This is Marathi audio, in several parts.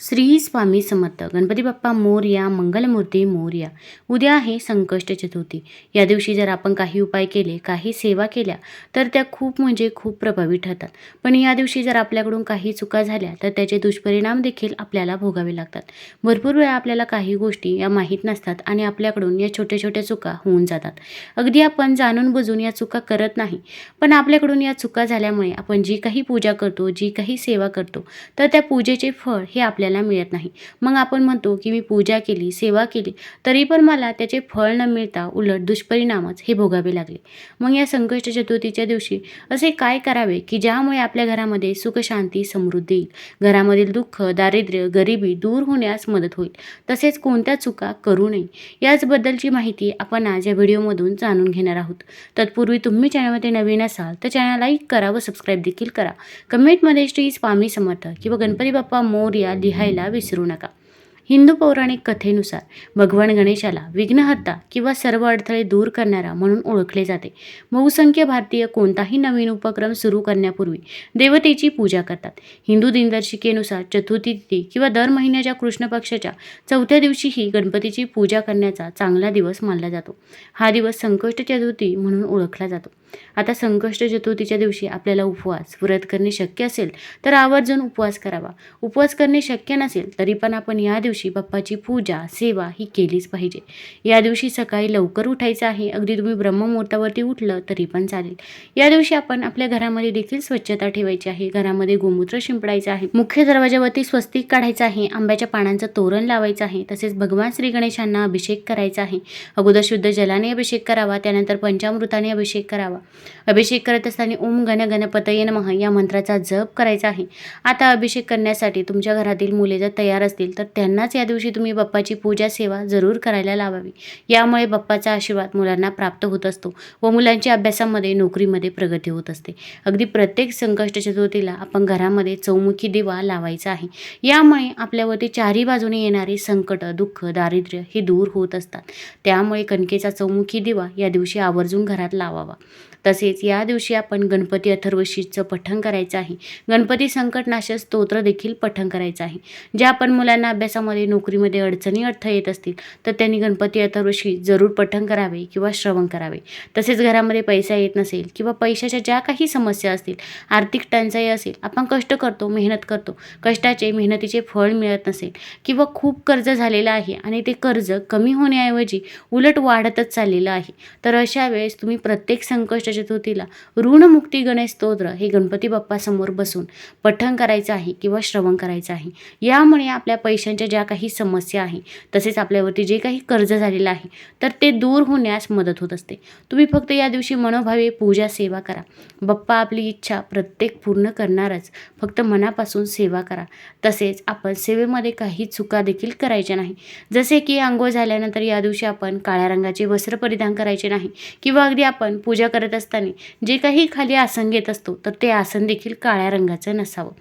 श्री स्वामी समर्थ. गणपती बाप्पा मोरया मंगलमूर्ती मोरया. उद्या आहे संकष्ट चतुर्थी. या दिवशी जर आपण काही उपाय केले काही सेवा केल्या तर त्या खूप म्हणजे खूप प्रभावी ठरतात. पण या दिवशी जर आपल्याकडून काही चुका झाल्या तर त्याचे दुष्परिणाम देखील आपल्याला भोगावे लागतात. भरपूर वेळा आपल्याला काही गोष्टी या माहीत नसतात आणि आपल्याकडून या छोट्या छोट्या चुका होऊन जातात. अगदी आपण जाणून बुजून या चुका करत नाही पण आपल्याकडून या चुका झाल्यामुळे आपण जी काही पूजा करतो जी काही सेवा करतो तर त्या पूजेचे फळ हे आपल्याला मिळत नाही. मग आपण म्हणतो की मी पूजा केली सेवा केली तरी पण मला त्याचे फळ न मिळता उलट दुष्परिणामच हे भोगावे लागले. मग या संकष्ट चतुर्थीच्या दिवशी असे काय करावे की ज्यामुळे आपल्या घरामध्ये सुखशांती समृद्धी येईल? घरामधील दुःख दारिद्र्य गरिबी दूर होण्यास मदत होईल. तसेच कोणत्या चुका करू नये? याचबद्दलची माहिती आपण आज या व्हिडिओमधून जाणून घेणार आहोत. तत्पूर्वी तुम्ही चॅनलमध्ये नवीन असाल तर चॅनल लाईक करा व सबस्क्राईब देखील करा. कमेंटमध्ये श्री स्वामी समर्थ किंवा गणपती बाप्पा मोरया लिहायला विसरू नका. हिंदू पौराणिक कथेनुसार भगवान गणेशाला विघ्नहत्ता किंवा सर्व अडथळे दूर करणारा म्हणून ओळखले जाते. बहुसंख्य भारतीय कोणताही नवीन उपक्रम सुरू करण्यापूर्वी देवतेची पूजा करतात. हिंदू दिनदर्शिकेनुसार चतुर्थी तिथी किंवा दर महिन्याच्या कृष्ण पक्षाच्या चौथ्या दिवशीही गणपतीची पूजा करण्याचा चांगला दिवस मानला जातो. हा दिवस संकष्ट चतुर्थी म्हणून ओळखला जातो. आता संकष्ट चतुर्थीच्या दिवशी आपल्याला उपवास व्रत करणे शक्य असेल तर आवर्जून उपवास करावा. उपवास करणे शक्य नसेल तरी पण आपण या दिवशी बाप्पाची पूजा सेवा ही केलीच पाहिजे. या दिवशी सकाळी लवकर उठायचं आहे. अगदी तुम्ही ब्रह्ममुहूर्तावरती उठलं तरी पण चालेल. या दिवशी आपण आपल्या घरामध्ये देखील स्वच्छता ठेवायची आहे. घरामध्ये गोमूत्र शिंपडायचं आहे. मुख्य दरवाजावरती स्वस्तिक काढायचं आहे. आंब्याच्या पानांचं तोरण लावायचं आहे. तसेच भगवान श्री गणेशांना अभिषेक करायचा आहे. अगोदर शुद्ध जलाने अभिषेक करावा. त्यानंतर पंचामृताने अभिषेक करावा. अभिषेक करत असताना ओम गण गणपतये नमः या मंत्राचा जप करायचा आहे. आता अभिषेक करण्यासाठी तुमच्या घरातील मुले जर तयार असतील तर त्यांनाच या दिवशी तुम्ही बाप्पाची पूजा सेवा जरूर करायला लावावी. यामुळे बाप्पाचा आशीर्वाद मुलांना प्राप्त होत असतो व मुलांच्या अभ्यासामध्ये नोकरीमध्ये प्रगती होत असते. अगदी प्रत्येक संकष्ट चतुर्थीला आपण घरामध्ये चौमुखी दिवा लावायचा आहे. यामुळे आपल्यावरती चारही बाजूने येणारे संकट दुःख दारिद्र्य हे दूर होत असतात. त्यामुळे कणकेचा चौमुखी दिवा या दिवशी आवर्जून घरात लावावा. तसेच या दिवशी आपण गणपती अथर्वशीचं पठण करायचं आहे. गणपती संकटनाशक स्तोत्र देखील पठण करायचं आहे. ज्या पण मुलांना अभ्यासामध्ये नोकरीमध्ये अडचणी अडथळे येत असतील तर त्यांनी गणपती अथर्वशी जरूर पठण करावे किंवा श्रवण करावे. तसेच घरामध्ये पैसा येत नसेल किंवा पैशाच्या ज्या काही समस्या असतील आर्थिक टंचाई असेल आपण कष्ट करतो मेहनत करतो कष्टाचे मेहनतीचे फळ मिळत नसेल किंवा खूप कर्ज झालेलं आहे आणि ते कर्ज कमी होण्याऐवजी उलट वाढतच चाललेलं आहे तर अशा वेळेस तुम्ही प्रत्येक संकष्ट चतुर्थीला ऋणमुक्ती गणेश स्तोत्र हे गणपती बाप्पासमोर बसून पठण करायचं आहे किंवा श्रवण करायचं आहे. यामुळे आपल्या पैशांच्या ज्या काही समस्या आहे तसेच आपल्यावरती जे काही कर्ज झालेलं आहे तर ते दूर होण्यास मदत होत असते. तुम्ही फक्त या दिवशी मनोभावे पूजा सेवा करा. बाप्पा आपली इच्छा प्रत्येक पूर्ण करणारच. फक्त मनापासून सेवा करा. तसेच आपण सेवेमध्ये काही चुका देखील करायच्या नाही. जसे की आंघोळ झाल्यानंतर या दिवशी आपण काळ्या रंगाचे वस्त्र परिधान करायचे नाही किंवा अगदी आपण पूजा करत असताना जे काही खाली आसन घेत असतो तर ते आसन देखील काळ्या रंगाचं नसावं.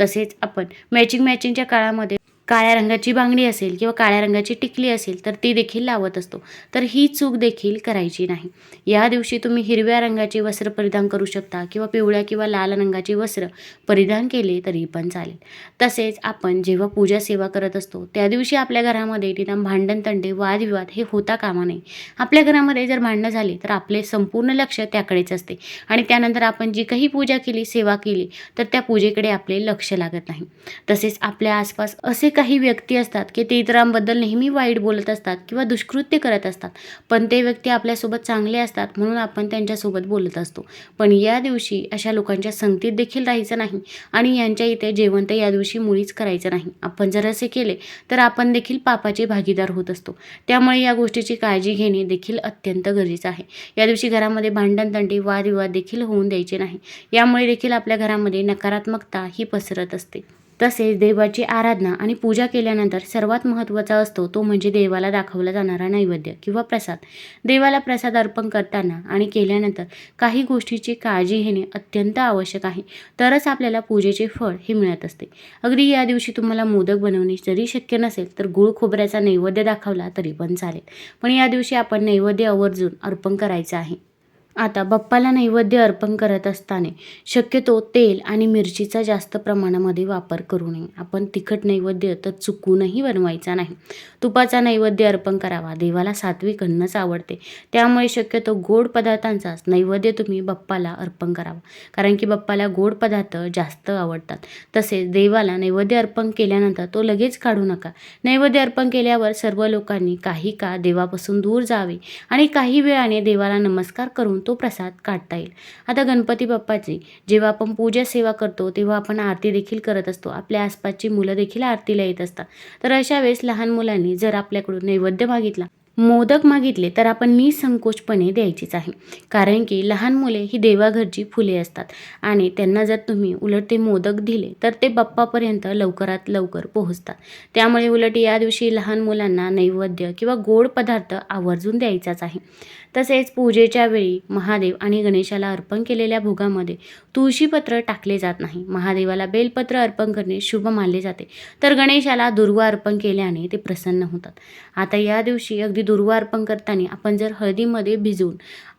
तसेच आपण मॅचिंग मॅचिंगच्या काळामध्ये काळ्या रंगाची बांगडी असेल किंवा काळ्या रंगाची टिकली असेल तर ती देखील लावत असतो. तर ही चूक देखील करायची नाही. या दिवशी तुम्ही हिरव्या रंगाचे वस्त्र परिधान करू शकता किंवा पिवळ्या किंवा लाल रंगाचे वस्त्र परिधान केले तरी पण चालेल. तसेच आपण जेव्हा पूजा सेवा करत असतो त्या दिवशी आपल्या घरामध्ये निदान भांडण तंडे वादविवाद हे होता कामा नये. आपल्या घरामध्ये जर भांडणं झाली तर आपले संपूर्ण लक्ष त्याकडेच असते. आणि त्यानंतर आपण जी काही पूजा केली सेवा केली तर त्या पूजेकडे आपले लक्ष लागत नाही. तसेच आपल्या आसपास असे काही व्यक्ती असतात की ते इतरांबद्दल नेहमी वाईट बोलत असतात किंवा दुष्कृत्य करत असतात पण ते व्यक्ती आपल्यासोबत चांगले असतात म्हणून आपण त्यांच्यासोबत बोलत असतो. पण या दिवशी अशा लोकांच्या संगतीत देखील राहायचं नाही आणि यांच्या इथे जेवण तर या दिवशी मुळीच करायचं नाही. आपण जर असे केले तर आपण देखील पापाचे भागीदार होत असतो. त्यामुळे या गोष्टीची काळजी घेणे देखील अत्यंत गरजेचं आहे. या दिवशी घरामध्ये भांडणतंडी वादविवाद देखील होऊन द्यायचे नाही. यामुळे देखील आपल्या घरामध्ये नकारात्मकता ही पसरत असते. तसेच देवाची आराधना आणि पूजा केल्यानंतर सर्वात महत्त्वाचा असतो तो म्हणजे देवाला दाखवला जाणारा नैवेद्य किंवा प्रसाद. देवाला प्रसाद अर्पण करताना आणि केल्यानंतर काही गोष्टीची काळजी घेणे अत्यंत आवश्यक आहे. तरच आपल्याला पूजेचे फळ हे मिळत असते. अगदी या दिवशी तुम्हाला मोदक बनवणे जरी शक्य नसेल तर गुळ खोबऱ्याचा नैवेद्य दाखवला तरी पण चालेल. पण या दिवशी आपण नैवेद्य आवर्जून अर्पण करायचं आहे. आता बाप्पाला नैवेद्य अर्पण करत असताना शक्यतो तेल आणि मिरचीचा जास्त प्रमाणामध्ये वापर करू नये. आपण तिखट नैवेद्य तर चुकूनही बनवायचा नाही. तुपाचा नैवेद्य अर्पण करावा. देवाला सात्विक अन्नच आवडते. त्यामुळे शक्यतो गोड पदार्थांचाच नैवेद्य तुम्ही बाप्पाला अर्पण करावा. कारण की बाप्पाला गोड पदार्थ जास्त आवडतात. तसेच देवाला नैवेद्य अर्पण केल्यानंतर तो लगेच काढू नका. नैवेद्य अर्पण केल्यावर सर्व लोकांनी काही काळ देवापासून दूर जावे आणि काही वेळाने देवाला नमस्कार करून तो प्रसाद काढता येईल. आता गणपती बाप्पाची जेव्हा आपण पूजा सेवा करतो तेव्हा आपण आरती देखील करत असतो. आपल्या आसपासची मुलं देखील आरतीला येत असतात. तर अशा वेळेस लहान मुलांनी जर आपल्याकडून नैवेद्य मागितला मोदक मागितले तर आपण निसंकोचपणे द्यायचीच आहे. कारण की लहान मुले ही देवाघरची फुले असतात आणि त्यांना जर तुम्ही उलट ते मोदक दिले तर ते बाप्पापर्यंत लवकरात लवकर पोहोचतात. त्यामुळे उलट या दिवशी लहान मुलांना नैवेद्य किंवा गोड पदार्थ आवर्जून द्यायचाच आहे. तसेच पूजेच्या वेळी महादेव आणि गणेशाला अर्पण केलेल्या भोगामध्ये तुळशीपत्र टाकले जात नाही. महादेवाला बेलपत्र अर्पण करणे शुभ मानले जाते. तर गणेशाला दुर्वा अर्पण केल्याने ते प्रसन्न होतात. आता या दिवशी अगदी दुर्वा अर्पण करताना आपण जर हळदीमध्ये भिजवून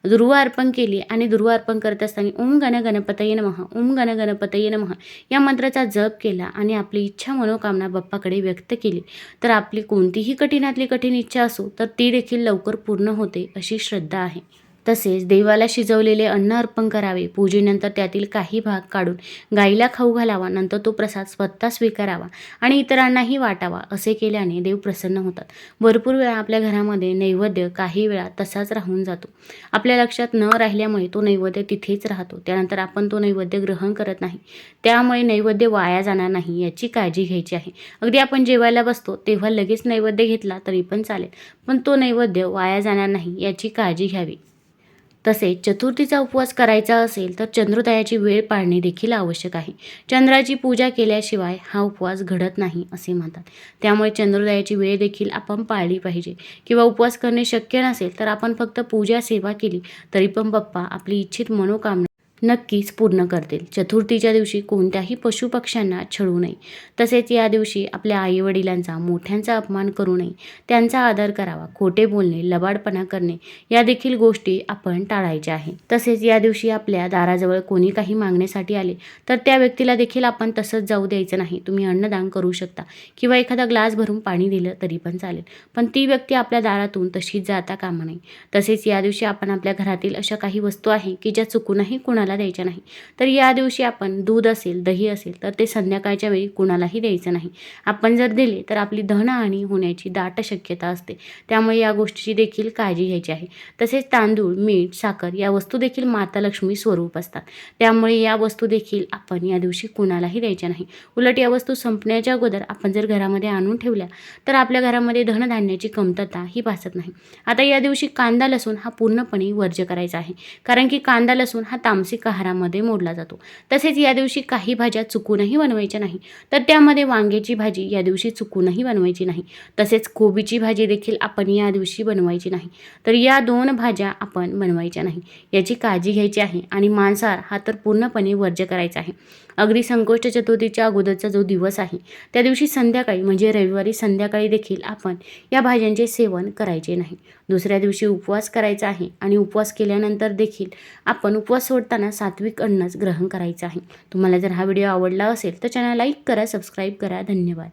दुर्वा अर्पण केली आणि दुर्वा अर्पण करत असताना ओम गण गणपतये नमः ओम गण गणपतये नमः या मंत्राचा जप केला आणि आपली इच्छा मनोकामना बाप्पाकडे व्यक्त केली. तर आपली कोणतीही कठीणातली कठीण इच्छा असो तर ती देखील लवकर पूर्ण होते अशी श्रद्धा आहे. तसेच देवाला शिजवलेले अन्न अर्पण करावे. पूजेनंतर त्यातील काही भाग काढून गाईला खाऊ घालावा. नंतर तो प्रसाद स्वतः स्वीकारावा आणि इतरांनाही वाटावा असे केल्याने देव प्रसन्न होतात. भरपूर वेळा आपल्या घरामध्ये नैवेद्य काही वेळा तसाच राहून जातो. आपल्या लक्षात न राहिल्यामुळे तो नैवेद्य तिथेच राहतो. त्यानंतर आपण तो नैवेद्य ग्रहण करत नाही. त्यामुळे नैवेद्य वाया जाणार नाही याची काळजी घ्यायची आहे. अगदी आपण जेवायला बसतो तेव्हा लगेच नैवेद्य घेतला तरी पण चालेल. पण तो नैवेद्य वाया जाणार नाही याची काळजी घ्यावी. तसेच चतुर्थीचा उपवास करायचा असेल तर चंद्रोदयाची वेळ पाळणे देखील आवश्यक आहे. चंद्राची पूजा केल्याशिवाय हा उपवास घडत नाही असे म्हणतात. त्यामुळे चंद्रोदयाची वेळ देखील आपण पाळली पाहिजे. किंवा उपवास करणे शक्य नसेल तर आपण फक्त पूजा सेवा केली तरी पण बाप्पा आपली इच्छित मनोकामना नक्कीच पूर्ण करतील. चतुर्थीच्या दिवशी कोणत्याही पशुपक्ष्यांना छळू नये. तसेच या दिवशी आपल्या आईवडिलांचा मोठ्यांचा अपमान करू नये. त्यांचा आदर करावा खोटे बोलणे लबाडपणा करणे या देखील गोष्टी आपण टाळायच्या आहे. तसेच या दिवशी आपल्या दाराजवळ कोणी काही मागण्यासाठी आले तर त्या व्यक्तीला देखील आपण तसंच जाऊ द्यायचं नाही. तुम्ही अन्नदान करू शकता किंवा एखादा ग्लास भरून पाणी दिलं तरी पण चालेल. पण ती व्यक्ती आपल्या दारातून तशीच जाता कामा नये. तसेच या दिवशी आपण आपल्या घरातील अशा काही वस्तू आहे की ज्या चुकूनही कुणाला कुणाला द्यायच्या नाही. तर या दिवशी आपण दूध असेल दही असेल तर ते संध्याकाळच्या वेळी कुणालाही द्यायचं नाही. आपण जर दिले तर आपली धनहानी होण्याची दाट शक्यता असते. त्यामुळे या गोष्टीची देखील काळजी घ्यायची आहे. तसेच तांदूळ मीठ साखर या वस्तू देखील माता लक्ष्मी स्वरूप असतात. त्यामुळे या वस्तू देखील आपण या दिवशी कुणालाही द्यायच्या नाही. उलट या वस्तू संपण्याच्या अगोदर आपण जर घरामध्ये आणून ठेवल्या तर आपल्या घरामध्ये धनधान्याची कमतरता ही भासत नाही. आता या दिवशी कांदा लसूण हा पूर्णपणे वर्ज्य करायचा आहे. कारण की कांदा लसूण हा तामसिक मासिक आहारामध्ये मोडला जातो. तसेच या दिवशी काही भाज्या चुकूनही बनवायच्या नाही. तर त्यामध्ये वांग्याची भाजी या दिवशी चुकूनही बनवायची नाही. तसेच कोबीची भाजी देखील आपण या दिवशी बनवायची नाही. तर या दोन भाज्या आपण बनवायच्या नाही. याची काळजी घ्यायची आहे आणि मांसाहार हा तर पूर्णपणे वर्ज्य करायचा आहे. अगदी संकोष्ट चतुर्थीच्या अगोदरचा जो दिवस आहे त्या दिवशी संध्याकाळी म्हणजे रविवारी संध्याकाळी देखील आपण या भाज्यांचे सेवन करायचे नाही. दुसऱ्या दिवशी उपवास करायचा आहे आणि उपवास केल्यानंतर देखील आपण उपवास सोडताना सात्विक अन्नच ग्रहण करायचं आहे. तुम्हाला जर हा व्हिडिओ आवडला असेल तर चॅनल लाईक करा सबस्क्राईब करा. धन्यवाद.